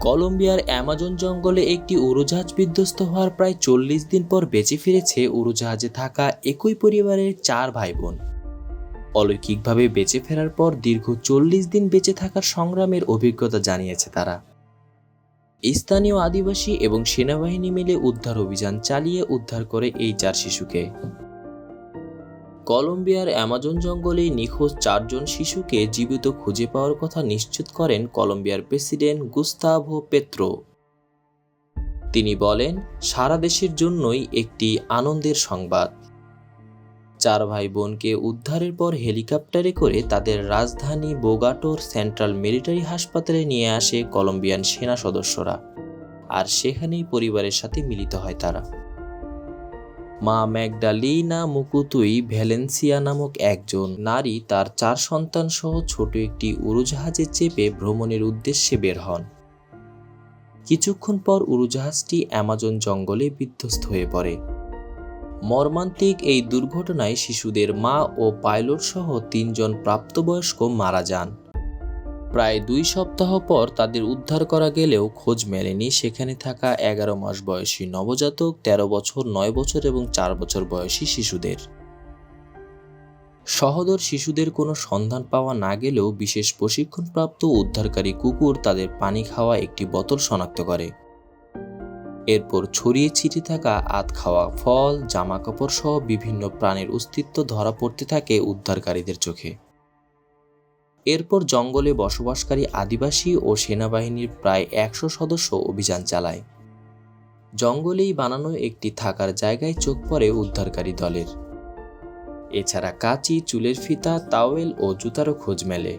কলম্বিয়ার অ্যামাজন জঙ্গলে একটি উড়োজাহাজ বিধ্বস্ত হওয়ার প্রায় চল্লিশ দিন পর বেঁচে ফিরেছে উড়োজাহাজে থাকা একই পরিবারের চার ভাই বোন অলৌকিকভাবে বেঁচে ফেরার পর দীর্ঘ চল্লিশ দিন বেঁচে থাকার সংগ্রামের অভিজ্ঞতা জানিয়েছে তারা। স্থানীয় আদিবাসী এবং সেনাবাহিনী মিলে উদ্ধার অভিযান চালিয়ে উদ্ধার করে এই চার শিশুকে। কলম্বিয়ার অ্যামাজন জঙ্গলে নিখোঁজ চারজন শিশুকে জীবিত খুঁজে পাওয়ার কথা নিশ্চিত করেন কলম্বিয়ার প্রেসিডেন্ট গুস্তাভো পেত্রো। তিনি বলেন, সারা দেশের জন্যই একটি আনন্দের সংবাদ। চার ভাই বোনকে উদ্ধারের পর হেলিকপ্টারে করে তাদের রাজধানী বোগাটোর সেন্ট্রাল মিলিটারি হাসপাতালে নিয়ে আসে কলম্বিয়ান সেনা সদস্যরা। আর সেখানেই পরিবারের সাথে মিলিত হয় তারা। মা ম্যাগডালিনা মুকুতুই ভ্যালেন্সিয়া নামক একজন নারী তার চার সন্তান সহ ছোট একটি উড়োজাহাজে চেপে ভ্রমণের উদ্দেশ্যে বের হন। কিছুক্ষণ পর উড়োজাহাজটি অ্যামাজন জঙ্গলে বিধ্বস্ত হয়ে পড়ে। মর্মান্তিক এই দুর্ঘটনায় শিশুদের মা ও পাইলট সহ তিনজন প্রাপ্তবয়স্ক মারা যান। প্রায় দুই সপ্তাহ পর তাদের উদ্ধার করা গেলেও খোঁজ মেলেনি। সেখানে থাকা এগারো মাস বয়সী নবজাতক, তেরো বছর, নয় বছর এবং চার বছর বয়সী শিশুদের। সহদর শিশুদের কোনো সন্ধান পাওয়া না গেলেও বিশেষ প্রশিক্ষণপ্রাপ্ত উদ্ধারকারী কুকুর তাদের পানি খাওয়া একটি বোতল শনাক্ত করে। এরপর ছড়িয়ে ছিটিয়ে থাকা আত খাওয়া ফল জামাকাপড় সহ বিভিন্ন প্রাণীর অস্তিত্ব ধরা পড়তে থাকে উদ্ধারকারীদের চোখে। এরপর জঙ্গলে বসবাসকারী আদিবাসী ও সেনাবাহিনীর প্রায় একশো সদস্য অভিযান চালায়। জঙ্গলেই বানানো একটি থাকার জায়গায় চোখ পড়ে উদ্ধারকারী দলের। এছাড়া কাঁচি, চুলের ফিতা, তাওয়েল ও জুতারও খোঁজ মেলে।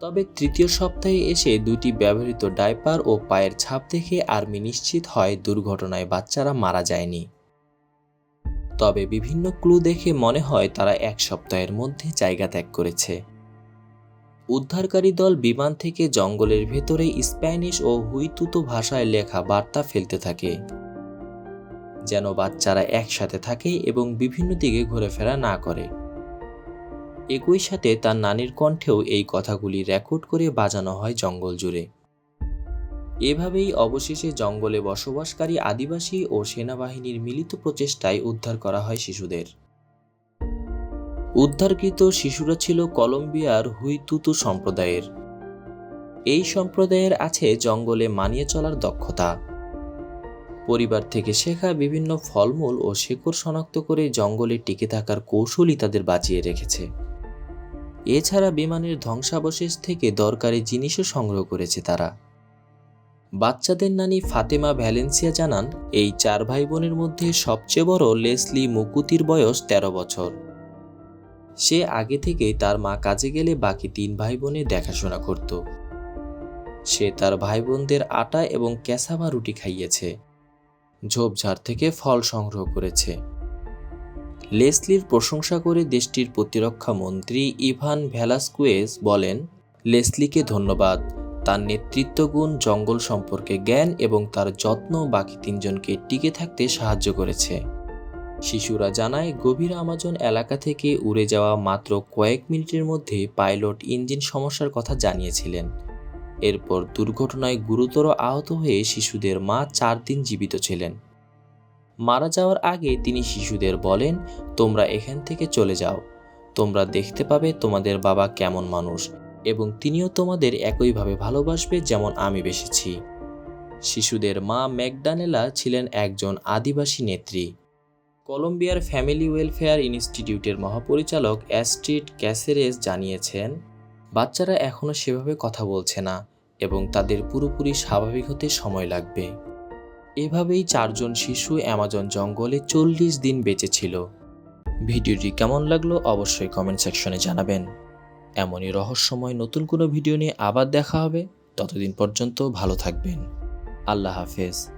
তবে তৃতীয় সপ্তাহে এসে দুটি ব্যবহৃত ডাইপার ও পায়ের ছাপ দেখে আর্মি নিশ্চিত হয় দুর্ঘটনায় বাচ্চারা মারা যায়নি। তবে বিভিন্ন ক্লু দেখে মনে হয় তারা এক সপ্তাহের মধ্যে জায়গা ত্যাগ করেছে। উদ্ধারকারী দল বিমান থেকে জঙ্গলের ভেতরে স্প্যানিশ ও হুইতুতো ভাষায় লেখা বার্তা ফেলতে থাকে, যেন বাচ্চারা একসাথে থাকে এবং বিভিন্ন দিকে ঘুরেফেরা না করে। একই সাথে তার নানির কণ্ঠেও এই কথাগুলি রেকর্ড করে বাজানো হয় জঙ্গল জুড়ে। এভাবেই অবশেষে জঙ্গলে বসবাসকারী আদিবাসী ও সেনাবাহিনীর মিলিত প্রচেষ্টায় উদ্ধার করা হয় শিশুদের। উদ্ধারকৃত শিশুরা ছিল কলম্বিয়ার হুইতুতু সম্প্রদায়ের। এই সম্প্রদায়ের আছে জঙ্গলে মানিয়ে চলার দক্ষতা। পরিবার থেকে শেখা বিভিন্ন ফলমূল ও শেকড় শনাক্ত করে জঙ্গলে টিকে থাকার কৌশলই তাদের বাঁচিয়ে রেখেছে। এছাড়া বিমানের ধ্বংসাবশেষ থেকে দরকারি জিনিসও সংগ্রহ করেছে তারা। বাচ্চাদের নানি ফাতেমা ভ্যালেন্সিয়া জানান, এই চার ভাই বোনের মধ্যে সবচেয়ে বড় লেসলি মুকুতির বয়স ১৩ বছর। সে আগে থেকেই তার মা কাজে গেলে বাকি তিন ভাই বোনের দেখাশোনা করত। সে তার ভাই বোনদের আটা এবং ক্যাসাভা রুটি খাইয়েছে। ঝোপঝাড় থেকে ফল সংগ্রহ করেছে। লেসলির প্রশংসা করে দেশটির প্রতিরক্ষা মন্ত্রী ইভান ভ্যালাসকুয়েজ বলেন, লেসলিকে ধন্যবাদ। তার নেতৃত্বগুণ, জঙ্গল সম্পর্কে জ্ঞান এবং তার যত্ন বাকি তিনজনকে টিকে থাকতে সাহায্য করেছে। শিশুরা জানায়, গভীর আমাজন এলাকা থেকে উড়ে যাওয়া মাত্র কয়েক মিনিটের মধ্যে পাইলট ইঞ্জিন সমস্যার কথা জানিয়েছিলেন। এরপর দুর্ঘটনায় গুরুতর আহত হয়ে শিশুদের মা চার দিন জীবিত ছিলেন। মারা যাওয়ার আগে তিনি শিশুদের বলেন, তোমরা এখান থেকে চলে যাও। তোমরা দেখতে পাবে তোমাদের বাবা কেমন মানুষ এবং তিনিও তোমাদের একইভাবে ভালোবাসবে যেমন আমি বেসেছি শিশুদের মা ম্যাকডানেলা ছিলেন একজন আদিবাসী নেত্রী। কলম্বিয়ার ফ্যামিলি ওয়েলফেয়ার ইনস্টিটিউটের মহাপরিচালক অ্যাস্ট্রিট ক্যাসেরেস জানিয়েছেন, বাচ্চারা এখনও সেভাবে কথা বলছে না এবং তাদের পুরোপুরি স্বাভাবিক হতে সময় লাগবে। এভাবেই চারজন শিশু অ্যামাজন জঙ্গলে চল্লিশ দিন বেঁচে ছিল। ভিডিওটি কেমন লাগল অবশ্যই কমেন্ট সেকশনে জানাবেন। এমনই রহস্যময় নতুন কোনো ভিডিও নিয়ে আবার দেখা হবে। ততদিন পর্যন্ত ভালো থাকবেন। আল্লাহ হাফেজ।